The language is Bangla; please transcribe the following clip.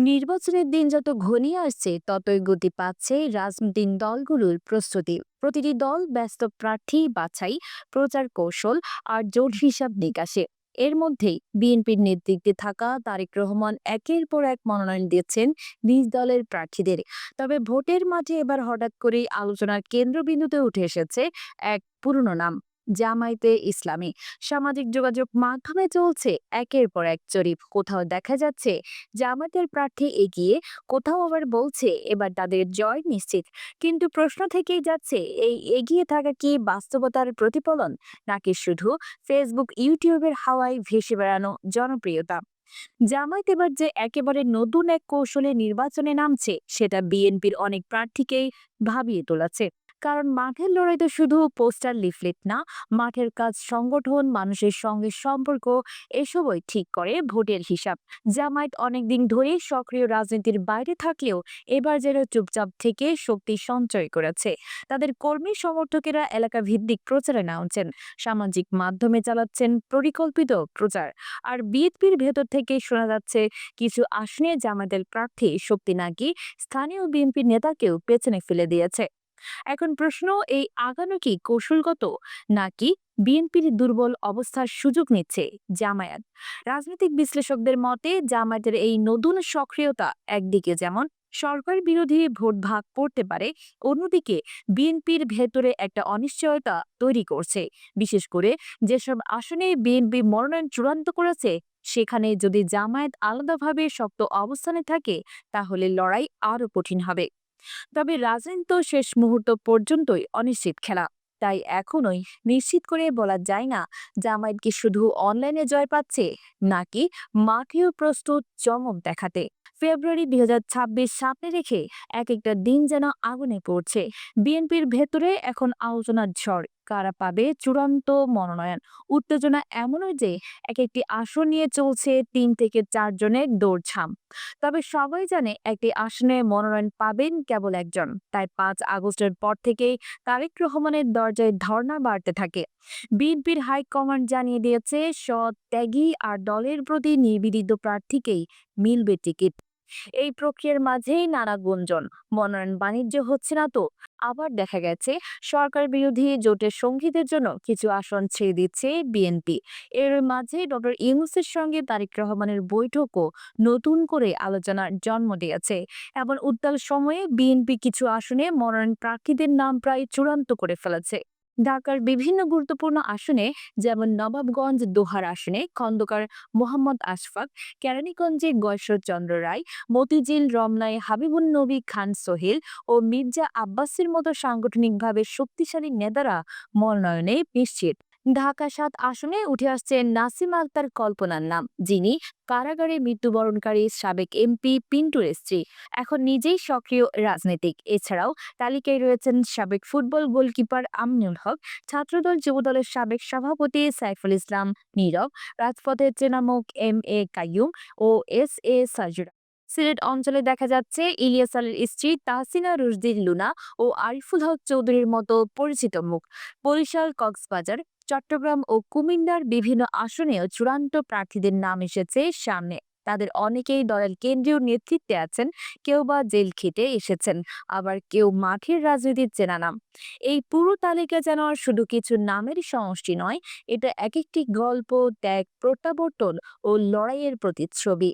নির্বাচনের দিন যত ঘনিয়ে আসছে, ততই গতি পাচ্ছে রাজনৈতিক দলগুলোর প্রস্তুতি। প্রতিটি দল ব্যস্ত প্রার্থী বাছাই, প্রচার কৌশল আর জোট হিসাব নিকাশে। এর মধ্যেই বিএনপির নেতৃত্বে থাকা তারেক রহমান একের পর এক মনোনয়ন দিচ্ছেন নিজ দলের প্রার্থীদের। তবে ভোটের মাঠে এবার হঠাৎ করেই আলোচনার কেন্দ্রবিন্দুতে উঠে এসেছে এক পুরনো নাম। জামায়াতে ইসলামী। সামাজিক যোগাযোগ মাধ্যমে চলছে, একের পর এক জরিপ। কোথাও দেখা যাচ্ছে, জামায়াতের প্রার্থী এগিয়ে, কোথাও আবার বলছে, এবার তাদের জয় নিশ্চিত। কিন্তু প্রশ্ন থেকেই যাচ্ছে, এই এগিয়ে থাকা কি বাস্তবতার প্রতিফলন? নাকি শুধু ফেসবুক ইউটিউবের হাওয়ায় ভেসে বেড়ানো জনপ্রিয়তা? জামায়াত এবার যে একেবারে নতুন এক কৌশলে নির্বাচনে নামছে, সেটা বিএনপির অনেক প্রার্থীকেই ভাবিয়ে তোলাছে কারণ মাঠের লড়াই তো শুধু পোস্টার লিফলেট না, মাঠের কাজ সংগঠন, মানুষের সঙ্গে সম্পর্ক, এসবই ঠিক করে ভোটের হিসাব। জামায়াত অনেকদিন ধরে সক্রিয় রাজনীতির বাইরে থাকলেও এবার যেন চুপচাপ থেকে শক্তি সঞ্চয় করেছে। তাদের কর্মী সমর্থকেরা এলাকা ভিত্তিক প্রচারে নামছেন, সামাজিক মাধ্যমে চালাচ্ছেন পরিকল্পিত প্রচার। আর বিএনপির ভেতর থেকে শোনা যাচ্ছে, কিছু আসনে জামায়াতের প্রার্থী শক্তি নাকি স্থানীয় বিএনপি নেতাকেও পেছনে ফেলে দিয়েছে। এখন প্রশ্ন, এই আগানো কি কৌশলগত নাকি বিএনপির দুর্বল অবস্থার সুযোগ নিচ্ছে জামায়াত? রাজনৈতিক বিশ্লেষকদের মতে, জামায়াতের এই নতুন সক্রিয়তা একদিকে যেমন সরকার বিরোধী ভোট ভাগ পড়তে পারে, অন্যদিকে বিএনপির ভেতরে একটা অনিশ্চয়তা তৈরি করছে। বিশেষ করে যেসব আসনে বিএনপি মনোনয়ন চূড়ান্ত করেছে, সেখানে যদি জামায়াত আলাদাভাবে শক্ত অবস্থানে থাকে, তাহলে লড়াই আরও কঠিন হবে। তবে রাজনীতি শেষ মুহূর্ত পর্যন্তই অনিশ্চিত খেলা। তাই এখনোই নিশ্চিত করে বলা যায় না জামায়াত কি শুধু অনলাইনে জয় পাচ্ছে, নাকি মাঠেও প্রস্তুত চমক দেখাতে। ফেব্রুয়ারি দুই হাজার ছাব্বিশ সামনে রেখে এক একটা দিন যেন আগুনে পড়ছে। বিএনপির ভেতরে এখন আলোচনার ঝড়। কারা পাবে? চূড়ান্ত মনোনয়ন। উত্তেজনা এমনই যে এক একটি আসন নিয়ে চলছে তিন থেকে চারজনের দৌড়ঝাম তবে সবাই জানে একটি আসনে মনোনয়ন পাবেন কেবল একজন। তাই পাঁচ আগস্টের পর থেকেই তারেক রহমানের দরজায় ধর্ণা বাড়তে থাকে। বিএনপির হাইকমান্ড জানিয়ে দিয়েছে, সৎ ত্যাগী আর দলের প্রতি নিবেদিত প্রার্থীকেই মিলবে টিকিট। এই প্রক্রিয়ার মাঝেই নানা গুঞ্জন, মনোনয়ন বাণিজ্য হচ্ছে না তো। আবার দেখা গেছে, সরকার বিরোধী জোটের সঙ্গীদের জন্য কিছু আসন ছেড়ে দিচ্ছে বিএনপি। এর মাঝে ডক্টর ইউনুসের সঙ্গে তারেক রহমানের বৈঠকও নতুন করে আলোচনার জন্ম দিয়েছে। এমন উত্তাল সময়ে বিএনপি কিছু আসনে মনোনয়ন প্রার্থীদের নাম প্রায় চূড়ান্ত করে ফেলেছে। ঢাকার বিভিন্ন গুরুত্বপূর্ণ আসনে যেমন নবাবগঞ্জ দোহার আসনে খন্দকার মোহাম্মদ আশফাক, কেরানীগঞ্জে গয়শ্বরচন্দ্র রায়, মতিঝিল রমনায় হাবিবুল নবী খান সোহেল ও মির্জা আব্বাসের মতো সাংগঠনিকভাবে শক্তিশালী নেতারা মনোনয়নে নিশ্চিত। ঢাকা সাত আসনে উঠে আসছে নাসিম আক্তার কল্পনার নাম। যিনি কারাগারে মৃত্যুবরণকারী সাবেক এমপি পিন্টুর স্ত্রী এখন নিজেই সক্রিয় রাজনীতিক। এছাড়াও তালিকায় রয়েছেন সাবেক ফুটবল গোলকিপার আমিনুল হক, ছাত্রদল যুবদলের সাবেক সভাপতি সাইফুল ইসলাম নীরব, রাজপথের চেনামুখ এম এ কাইয়ুম ও এস এ সাজুরা। সিলেট অঞ্চলে দেখা যাচ্ছে ইলিয়াস আলীর স্ত্রী তাহসিনা রুশদির লুনা ও আরিফুল হক চৌধুরীর মতো পরিচিত মুখ। বরিশাল কক্সবাজার চট্টগ্রাম ও কুমিল্লার বিভিন্ন আসনেও চূড়ান্ত প্রার্থীদের নাম এসেছে সামনে। তাদের অনেকেই দলের কেন্দ্রীয় নেতৃত্বে আছেন, কেউ বা জেল খেটে এসেছেন, আবার কেউ মাঠের রাজনীতির চেনা নাম। এই পুরো তালিকা যেন শুধু কিছু নামেরই সমষ্টি নয়, এটা এক একটি গল্প, ত্যাগ, প্রত্যাবর্তন ও লড়াইয়ের প্রতিচ্ছবি।